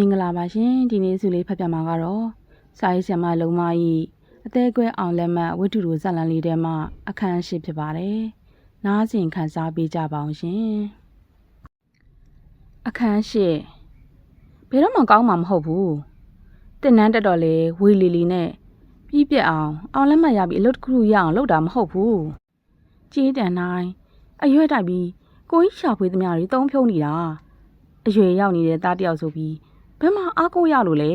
မင်္ဂလာပါရှင်ဒီနေ့စုလေးဖတ်ပြမှာကတော့စာရေးဆရာမလုံမကြီးအသေးကွဲအောင်လက်မှတ်ဝတ္ထုတို့ဇာတ်လမ်းလေးထဲမှာအခန်းရှိဖြစ်ပါတယ်နားဆင်ခန်းစားပေးကြပါအောင်ရှင်အခန်းရှိဘယ်တော့မှကောင်းမှာမဟုတ်ဘူးတင်နန်းတက်တော်လေဝီလီလီနဲ့ပြီးပြက်အောင်အောင်လက်မှတ်ရပြီးအလုပ်တစ်ခုရအောင်လုပ်တာမဟုတ်ဘူးကြေးတန်တိုင်းအရွက်တိုက်ပြီးကိုကြီးရှာဖွေသမျှတွေတုံးဖြုံးနေတာအရွယ်ရောက်နေတဲ့သားတယောက်ဆိုပြီး ဘယ်မှာအားကိုးရလို့လဲ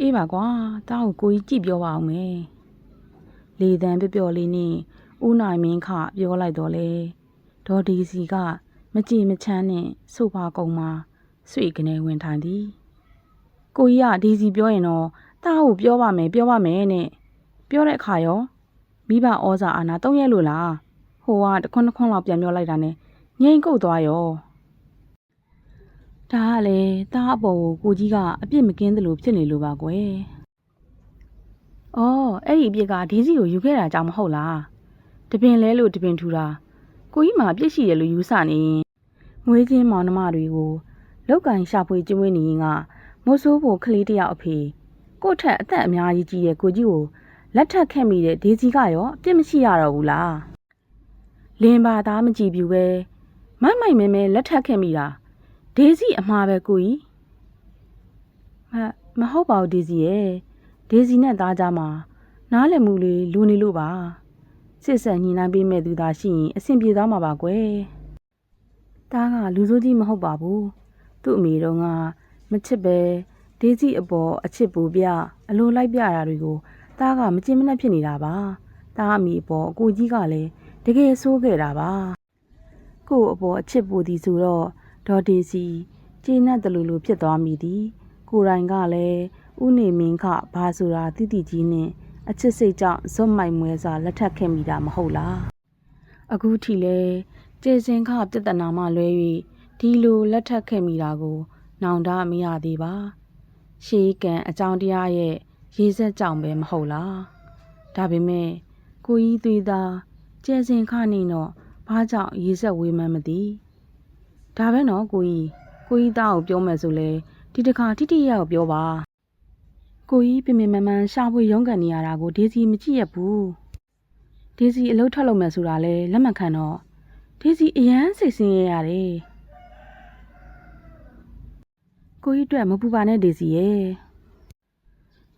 အေးပါကွာတောင်းကိုကြီးကြည့်ပြောပါအောင်မယ်လေတံပျော့ပျော့လေးနဲ့ဦးနိုင်မင်းခပြောလိုက်တော့လေဒေါ်ဒီစီက မကြည်မချမ်းနဲ့ဆိုပါကုံမှာဆွေကနေဝင်ထိုင်သည်ကိုကြီးကဒီစီပြောရင်တော့တားကိုပြောပါမယ်ပြောပါမယ်နဲ့ပြောတဲ့အခါရောမိဘဩဇာအာနာတုံးရဲလို့လားဟိုကတခွန်းတခွန်းလောက်ပြန်ပြောလိုက်တာနဲ့ငိမ့်ကုတ်သွားရော ဒါကလည်းတားအပေါ်ကိုကိုကြီးကအပြစ်မကင်းသလိုဖြစ်နေလို့ပါကွယ်။အော်အဲ့ဒီအပြစ်ကဒေးစီကိုယူခဲ့တာကြောင့်မဟုတ်လား။တပင်လဲလို့တပင်ထူတာကိုကြီးမှအပြစ်ရှိတယ်လို့ယူဆနေရင်ငွေချင်းမောင်နှမတွေကိုလောက်ကင်ရှာဖွေကျင်းဝင်းနေရင်ကမိုးဆိုးဖို့ကလေးတယောက်အဖေကို့ထက်အသက်အများကြီးကြီးတဲ့ကိုကြီးကိုလက်ထပ်ခဲ့မိတဲ့ဒေးစီကရောအပြစ်မရှိရတော့ဘူးလား။လင်းပါသားမကြည့်ဘူးပဲမိုက်မိုက်မဲမဲလက်ထပ်ခဲ့မိတာ ဒေးစီအမှားပဲကိုကြီးမမဟုတ်ပါဘူးဒေးစီရဲ့ဒေးစီနဲ့သားကြမှာနားလည်မှုလေးလူနေလို့ပါစစ်ဆက်ညီနိုင်ပေးမဲ့သူသာရှိရင်အဆင်ပြေသွားမှာပါကွယ်တားကလူစိုးကြီးမဟုတ်ပါဘူးသူ့အမေတော်ကမချစ်ပဲဒေးစီအပေါ်အချစ်ပူပြအလိုလိုက်ပြတာတွေကိုတားကမကျင်မနှက်ဖြစ်နေတာပါတားအမိအပေါ်အကိုကြီးကလည်းတကယ်ဆိုးခဲ့တာပါကို့အပေါ်အချစ်ပူသည်ဆိုတော့ ဒေါ်ဒေစီကျေနပ်တယ်လို့လို့ဖြစ်သွားမိသည်ကိုယ်တိုင်ကလည်းဥနေမင်းခဘာဆိုတာတိတိကြီးနဲ့အချစ်စိတ်ကြောင့်ဇွတ်မိုက်မွဲစွာလက်ထပ်ခဲ့မိတာမဟုတ်လားအခုထိလဲကျေစင်ခပြဿနာမှလွဲ၍ဒီလိုလက်ထပ်ခဲ့မိတာကို နောင်တမရသေးပါရှေးကံအကြောင်းတရားရဲ့ရေးဆက်ကြောင့်ပဲမဟုတ်လားဒါပေမဲ့ကိုကြီးသွေးသားကျေစင်ခနေတော့ဘာကြောင့်ရေးဆက်ဝေးမှန်းမသိ ဒါပဲနော်ကိုကြီးကိုကြီးသားကိုပြောမယ်ဆိုလဲဒီတစ်ခါတိတိယကိုပြောပါကိုကြီးပြင်းပြင်းမမှန်ရှာဖွေရုန်းကန်နေရတာကိုဒေစီမကြည့်ရဘူးဒေစီအလုပ်ထွက်လုပ်မယ်ဆိုတာလဲလက်မခံတော့ဒေစီအရန်စိတ်ဆင်းရဲရတယ်ကိုကြီးအတွက်မပူပါနဲ့ဒေစီရဲ့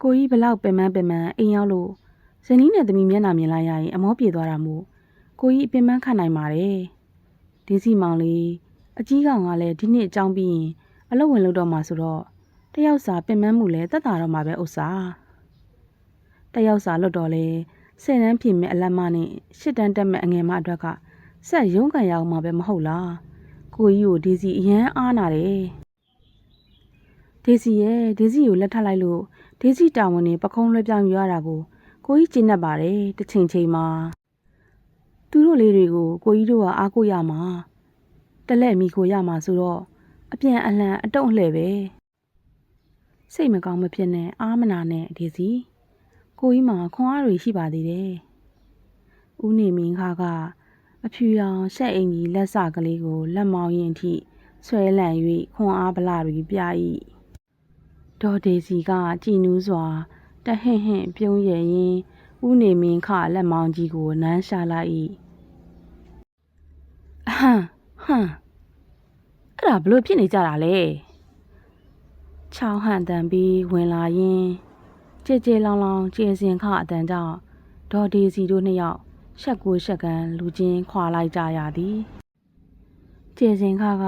ကိုကြီးဘလောက်ပင်ပန်းပင်ပန်းအိမ်ရောက်လို့ဇနီးနဲ့သမီးမျက်နှာမြင်လိုက်ရရင်အမောပြေသွားတာမို့ကိုကြီးအပင်ပန်းခံနိုင်ပါတယ်ဒေစီမောင်လေး အကြီးကောင်ကလည်းဒီနှစ်အကြောင်းပြီးရင်အလုပ်ဝင်လုပ်တော့မှာဆိုတော့တယောက်စာပင်ပန်းမှုလဲတက်တာတော့မှာပဲဥစ္စာတယောက်စာလွတ်တော့လဲဆယ်တန်းပြင်မဲ့အလက်မနဲ့ရှစ်တန်းတက်မဲ့အငယ်မအတွက်ကဆက်ရုံးကန်ရအောင်မှာပဲမဟုတ်လားကိုကြီးကိုဒေစီအရန်အားနာတယ်ဒေစီရဲ့ဒေစီကိုလက်ထပ်လိုက်လို့ဒေစီတာဝန်နဲ့ပခုံးလွှဲပြောင်းယူရတာကိုကိုကြီးကျင့်တတ်ပါတယ်တစ်ချိန်ချိန်မှာသူတို့လေးတွေကိုကိုကြီးတို့ကအားကိုးရမှာ တလက်မိကိုရမှာဆိုတော့အပြန်အလှန်အတုံ့အလှဲ့ပဲစိတ်မကောင်းမဖြစ်နဲ့အာမနာနဲ့ဒီစီကိုကြီးမှာခွန်အားတွေရှိပါသေးတယ်ဦးနေမင်းခါကအဖြူရောင်ရှက်အင်ကြီးလက်စကလေးကိုလက်မောင်းရင်ထိဆွဲလန့်၍ခွန်အားဗလာတွေပြ၏ဒေါ်ဒေစီကကြည်နူးစွာတဟင့်ဟင့်ပြုံးရရင်ဦးနေမင်းခလက်မောင်းကြီးကိုနမ်းရှာလိုက်၏အဟမ် ဟမ်အဲ့ဒါဘလို့ဖြစ်နေကြတာလဲချောင်းဟန်တန်ပြီးဝင်လာရင်ကြဲကြဲလောင်လောင်ကျင်စင်ခအတန်ကြောင့်ဒေါ်ဒေစီတို့နှစ်ယောက်ရှက်ကိုရှက်ကန်လူချင်းခွာလိုက်ကြရသည်ကျင်စင်ခက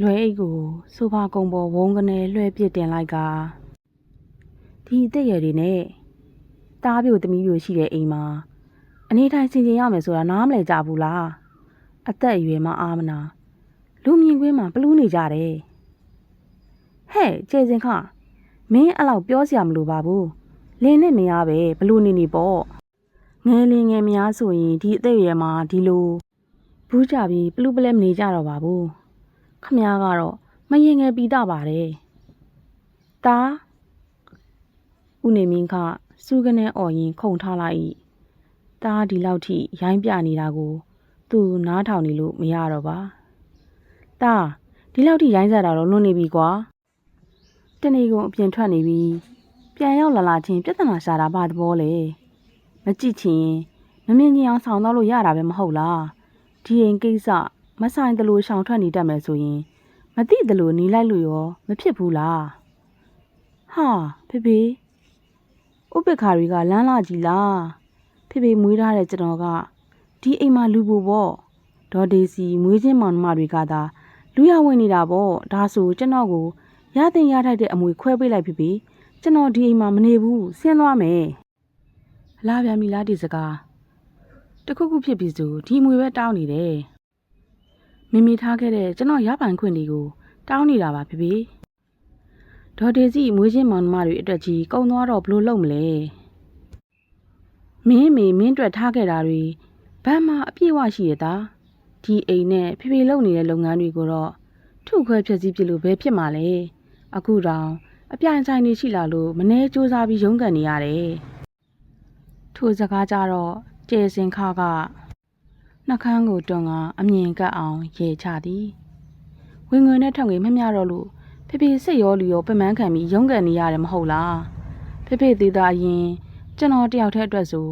လွယ်အိတ်ကိုဆိုဖာကုံပေါ်ဝုန်းကနေလွှဲပစ်တင်လိုက်ကဒီအသက်ရည်တွေနဲ့တားပြိုသမီးပြိုရှိတဲ့အိမ်မှာအနေထိုင်ဆင်ခြင်ရမယ်ဆိုတာနားမလည်ကြဘူးလား အသက်အရွယ်မှအာမနာလူမြင်ကွင်းမှာပလူးနေကြတယ်ဟဲ့ကျေစင်ခမင်းအဲ့လောက်ပြောစရာမလိုပါဘူးလင်းနဲ့မရပဲဘလူးနေနေပေါ့ငယ်လင်းငယ်များဆိုရင်ဒီအသက်အရွယ်မှာဒီလိုဘူးကြပြီးပလူးပလဲမနေကြတော့ပါဘူးခမ ्या ကတော့မရင်ငယ်ပြီးသားပါတယ်တာဦးနေမင်းခစူးကနေအော်ရင်ခုန်ထားလိုက်တာဒီလောက်ထိရိုင်းပြနေတာကို သူနားထောင်နေလို့မရတော့ပါ။တာဒဒီလောက်ထိရိုင်းစားတာတော့လွန်နေပြီကွာတနေ့ကုန်အပြင်ထွက်နေပြီပြန်ရောက်လာလာချင်းပြဿနာရှာတာဘာသဘောလဲမကြည့်ချင်မမြင်ကြအောင်ဆောင်တော့လို့ရတာပဲမဟုတ်လားဒီအိမ်ကိစ္စမဆိုင်တလို့ရှောင်ထွက်နေတတ်မယ်ဆိုရင်မသိတလို့နေလိုက်လို့ရောမဖြစ်ဘူးလားဟာဖေဖေဥပ္ပခါတွေကလမ်းလာကြီးလားဖေဖေမွေးထားတဲ့ကျွန်တော်က ဒီအိမ်မှာလူဖို့ပေါ့ဒေါ်ဒေစီမွေးချင်းမောင်နှမတွေကသာလူရဝင်နေတာပေါ့ဒါဆိုကျွန်တော်ကိုရတဲ့ရထိုက်တဲ့အမွေခွဲပေးလိုက်ဖေဖေကျွန်တော်ဒီအိမ်မှာမနေဘူးဆင်းသွားမယ်လာပြန်ပြီလားဒီစကားတခုခုဖြစ်ပြီဆိုဒီအမွေပဲတောင်းနေတယ်မိမိထားခဲ့တဲ့ကျွန်တော်ရပိုင်ခွင့်တွေကိုတောင်းနေတာပါဖေဖေဒေါ်ဒေစီမွေးချင်းမောင်နှမတွေအတွက်ကြီးကုံသွားတော့ဘလို့လုပ်မလဲမင်းမေမင်းအတွက်ထားခဲ့တာတွေ ဘာမှအပြည့်အဝရှိရတာဒီအိမ်နဲ့ဖေဖေလုပ်နေတဲ့လုပ်ငန်းတွေကိုတော့ထုခွဲဖြည့်ဆည်းပြလို့ပဲဖြစ်မှာလေအခုတောင်အပြိုင်ဆိုင်နေရှိလာလို့မနှဲစူးစမ်းပြီးရုန်းကန်နေရတယ်ထိုစကားကြတော့ကျေစင်ခါကနှကန်းကိုတွန်းကအမြင်ကပ်အောင်ရေချသည်ဝင်ငွေနဲ့ထွက်ငွေမမျှတော့လို့ဖေဖေစိတ်ရောလူရောပင်ပန်းခံပြီးရုန်းကန်နေရတယ်မဟုတ်လားဖေဖေသေးသားရင်ကျွန်တော်တယောက်တည်းအတွက်ဆို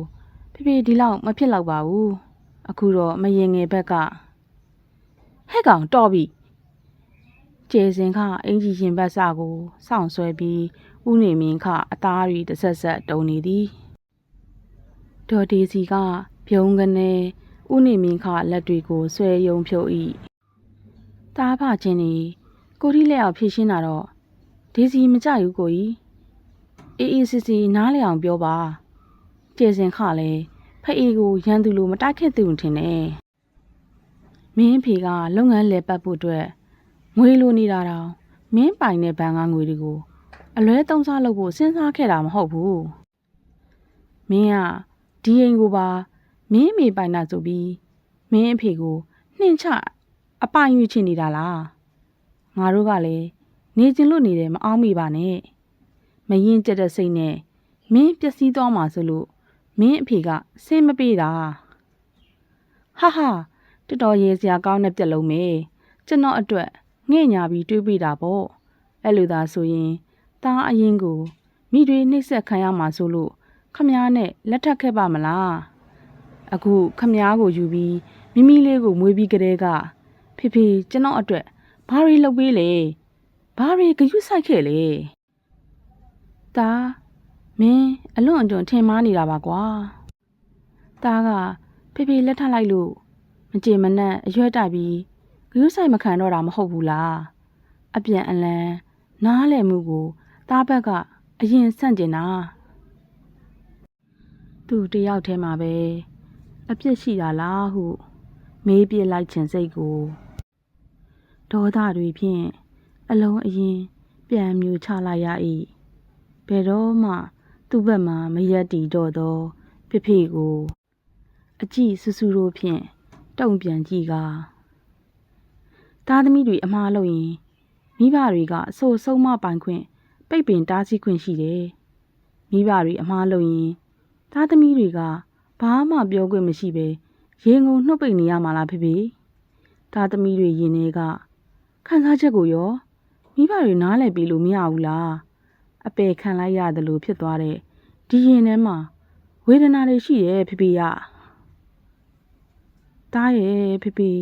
ဖေဖေဒီလောက်မဖြစ်တော့ပါဘူးအခုတော့မရင်ငယ်ဘက်ကဟဲ့ကောင်တော်ပြီကျေစင်ခအင်ဂျီရှင်ဘက်စကိုစောင့်ဆွဲပြီးဥနေမင်းခအသားရီတစ်ဆက်ဆက်တုံနေသည်ဒေါ်ဒေစီကပြုံးကနေဥနေမင်းခလက်တွေကိုဆွဲယုံဖြုတ်၏တားဖချင်းနေကိုရီလက်အောင်ဖြည့်ရှင်းတာတော့ဒေစီမကြဘူးကိုကြီးအေးအေးစစ်စစ်နားလည်အောင်ပြောပါ ကျေစင်ခလည်းဖအေးကိုရန်သူလိုမတိုက်ခဲ့သူထင်တယ်မင်းဖေကလုပ်ငန်းလဲပတ်ဖို့အတွက်ငွေလိုနေတာတော့မင်းပိုင်တဲ့ဘဏ်ကငွေတွေကိုအလွဲသုံးစားလုပ်ဖို့စဉ်းစားခဲ့တာမဟုတ်ဘူးမင်းကဒီအိမ်ကိုပါမင်းအမေပိုင်တာဆိုပြီးမင်းအဖေကိုနှင်ချအပိုင်ယူချင်နေတာလားငါတို့ကလည်းနေကျင်လို့နေတယ်မအောင်မိပါနဲ့မရင်ကြက်တဲ့စိတ်နဲ့မင်းပျက်စီးသွားမှာဆိုလို့ မင်းအဖေကဆင်းမပေးတာဟာဟာတော်တော်ရေးစရာကောင်းတဲ့ပြက်လုံးပဲကျွန်တော်အတွက်ငှဲ့ညာပြီးတွေးပြတာပေါ့အဲ့လိုသာဆိုရင်ตาအရင်ကိုမိတွေနှိပ်စက်ခံရမှာဆိုလို့ခမားနဲ့လက်ထပ်ခဲ့ပါမလားအခုခမားကိုယူပြီးမိမိလေးကိုမွေးပြီးကလေးကဖေဖေကျွန်တော်အတွက်ဘာတွေလုပ်ပေးလဲဘာတွေဂယုဆိုင်ခဲ့လဲตา မင်းအလွန်အကျွံထင်မှားနေတာပါကွာตาကဖေဖေလက်ထပ်လိုက်လို့မကြေမနက်အရွက်တိုက်ပြီးဂရုစိုက်မခံတော့တာမဟုတ်ဘူးလားအပြန်အလန်နားလည်မှုကိုသားဘက်ကအရင်ဆန့်ကျင်တာသူတယောက်တည်းမှာပဲအပြစ်ရှိတာလားဟု မေးပြစ်လိုက်ခြင်းစိတ်ကိုဒေါသတွေဖြင့်အလုံးအရင် ပြန်မြူချလိုက်ရ၏ဘယ်တော့မှ သူ့ဘက်မှမရက်တီတော့သောဖေဖေကိုအကြည့်ဆူဆူတို့ဖြင့်တုံ့ပြန်ကြည့်ကားသားသမီးတွေအမှားလုပ်ရင်မိဘတွေကအဆိုးဆုံးမပိုင်ခွင့်ပိတ်ပင်တားဆီးခွင့်ရှိတယ်။မိဘတွေအမှားလုပ်ရင်သားသမီးတွေကဘာမှပြောခွင့်မရှိပဲရေငုံနှုတ်ပိတ်နေရမှာလားဖေဖေ။သားသမီးတွေရင်ထဲကခံစားချက်ကိုရောမိဘတွေနားလည်ပြီးလို့မရဘူးလား။ အပယ်ခံလိုက်ရတယ်လို့ဖြစ်သွားတဲ့ဒီရင်ထဲမှာဝေဒနာတွေရှိရဲ့ဖေဖေရ။တားရဲ့ဖေဖေ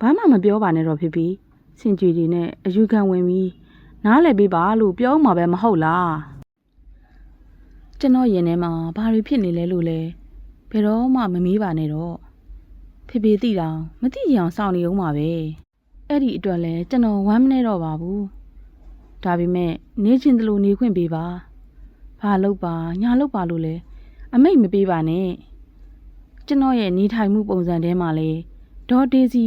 ဘာမှမပြောပါနဲ့တော့ဖေဖေစင်ကြွေတွေနဲ့အယူခံဝင်ပြီးနားလည်ပေးပါလို့ပြောမှပဲမဟုတ်လားကျွန်တော်ရင်ထဲမှာဘာတွေဖြစ်နေလဲလို့လဲဘယ်တော့မှမမေးပါနဲ့တော့ဖေဖေသိတာမသိကြအောင်စောင့်နေအောင်ပါပဲအဲ့ဒီအတွက်လဲကျွန်တော်ဝမ်းမနေတော့ပါဘူး ဒါပေမဲ့နေချင်းတလို့နေခွင့်ပေးပါဘာလုပ်ပါညာလုပ်ပါလို့လဲအမိတ်မပေးပါနဲ့ကျွန်တော်ရဲ့နေထိုင်မှုပုံစံထဲမှာလဲဒေါ်ဒေးစီ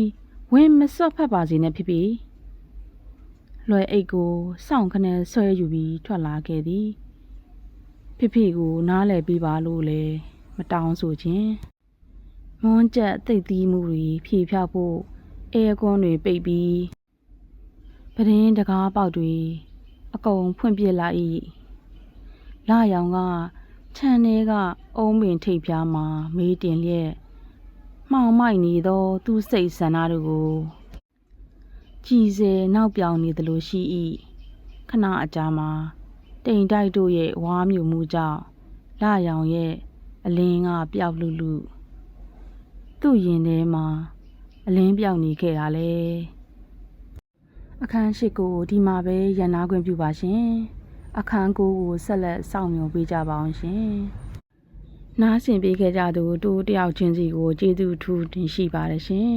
ဝင်မစော့ဖတ်ပါစေနဲ့ဖြစ်ဖြစ်လွယ်အိတ်ကိုစောင့်ခနဲ့ဆွဲယူပြီးထွက်လာခဲ့သည်ဖြစ်ဖြစ်ကိုနားလည်ပြီးပါလို့လေမတောင်းဆိုခြင်းမွန်းကျက်သိပ်သီးမှုတွေဖြေဖြောက်ဖို့အဲကွန်းတွေပိတ်ပြီး ပဒင်းတကားပေါက်တွေအကုန်ဖွင့်ပြစ်လိုက်၏လာရောင်ကခြံထဲကအုံးပင်ထိပ်ပြားမှာမေးတင်လျက်မှောင်မိုက်နေသောသူ့စိတ်ဆန္ဒတို့ကိုကြည်စဲနောက်ပြောင်နေသလိုရှိ၏ခဏအကြာမှာတိမ်တိုက်တို့ရဲ့ဝါးမြူမှုကြောင့်လရောင်ရဲ့အလင်းကပျောက်လူလူသူ့ရင်ထဲမှာအလင်းပြောက်နေခဲ့တာလေ အခန်းရှိကိုဒီမှာပဲရန်နာခွင့်ပြုပါရှင်အခန်းကိုကိုဆက်လက်စောင့်မျှော်ပေးကြပါအောင်ရှင်နားဆင်ပေးခဲ့ကြသူတို့တယောက်ချင်းစီကိုကျေးဇူးထူးတင်ရှိပါတယ်ရှင်